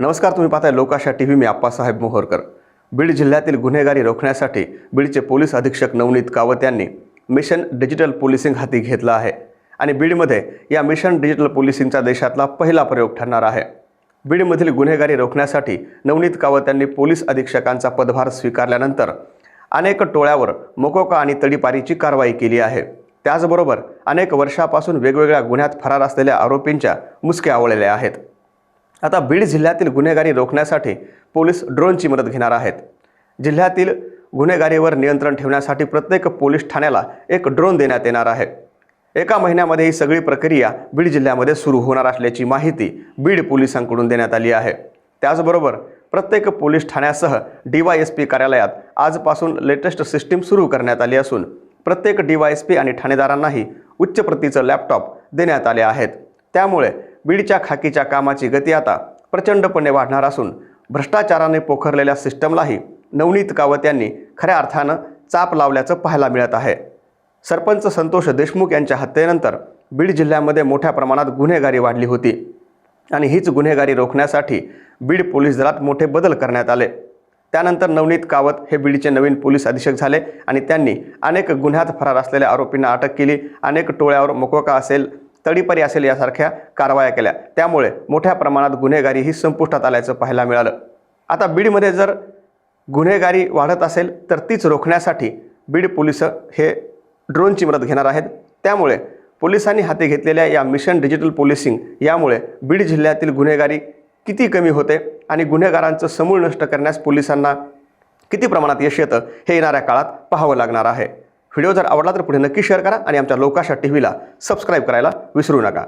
नमस्कार तुम्ही पाहताय लोकाशा टी व्ही मी आप्पासाहेब मोहरकर. बीड जिल्ह्यातील गुन्हेगारी रोखण्यासाठी बीडचे पोलीस अधीक्षक नवनीत कावत यांनी मिशन डिजिटल पोलिसिंग हाती घेतलं आहे आणि बीडमध्ये या मिशन डिजिटल पोलिसिंगचा देशातला पहिला प्रयोग ठरणार आहे. बीडमधील गुन्हेगारी रोखण्यासाठी नवनीत कावत यांनी पोलीस अधीक्षकांचा पदभार स्वीकारल्यानंतर अनेक टोळ्यावर मोकोका आणि तडीपारीची कारवाई केली आहे. त्याचबरोबर अनेक वर्षापासून वेगवेगळ्या गुन्ह्यात फरार असलेल्या आरोपींच्या मुसक्या आवळलेल्या आहेत. आता बीड जिल्ह्यातील गुन्हेगारी रोखण्यासाठी पोलीस ड्रोनची मदत घेणार आहेत. जिल्ह्यातील गुन्हेगारीवर नियंत्रण ठेवण्यासाठी प्रत्येक पोलीस ठाण्याला एक ड्रोन देण्यात येणार आहे. एका महिन्यामध्ये ही सगळी प्रक्रिया बीड जिल्ह्यामध्ये सुरू होणार असल्याची माहिती बीड पोलिसांकडून देण्यात आली आहे. त्याचबरोबर प्रत्येक पोलीस ठाण्यासह डी वाय एस पी कार्यालयात आजपासून लेटेस्ट सिस्टीम सुरू करण्यात आली असून प्रत्येक डी वाय एस पी आणि ठाणेदारांनाही उच्च प्रतीचं लॅपटॉप देण्यात आले आहेत. त्यामुळे बीडच्या खाकीच्या कामाची गती आता प्रचंडपणे वाढणार असून भ्रष्टाचाराने पोखरलेल्या सिस्टमलाही नवनीत कावत यांनी खऱ्या अर्थानं चाप लावल्याचं पाहायला मिळत आहे. सरपंच संतोष देशमुख यांच्या हत्येनंतर बीड जिल्ह्यामध्ये मोठ्या प्रमाणात गुन्हेगारी वाढली होती आणि हीच गुन्हेगारी रोखण्यासाठी बीड पोलीस दलात मोठे बदल करण्यात आले. त्यानंतर नवनीत कावत हे बीडचे नवीन पोलीस अधीक्षक झाले आणि त्यांनी अनेक गुन्ह्यात फरार असलेल्या आरोपींना अटक केली. अनेक टोळ्यावर मोकोका असेल तडीपरी असेल यासारख्या कारवाया केल्या. त्यामुळे मोठ्या प्रमाणात गुन्हेगारी ही संपुष्टात आल्याचं पाहायला मिळालं. आता बीडमध्ये जर गुन्हेगारी वाढत असेल तर तीच रोखण्यासाठी बीड पोलीस हे ड्रोनची मदत घेणार आहेत. त्यामुळे पोलिसांनी हाती घेतलेल्या या मिशन डिजिटल पोलिसिंग यामुळे बीड जिल्ह्यातील गुन्हेगारी किती कमी होते आणि गुन्हेगारांचं समूळ नष्ट करण्यास पोलिसांना किती प्रमाणात यश येतं हे येणाऱ्या काळात पाहावं लागणार आहे. व्हिडिओ जर आवडला तर पुढे नक्की शेअर करा आणि आमच्या लोकाशा टी व्हीला सबस्क्राईब करायला विसरू नका.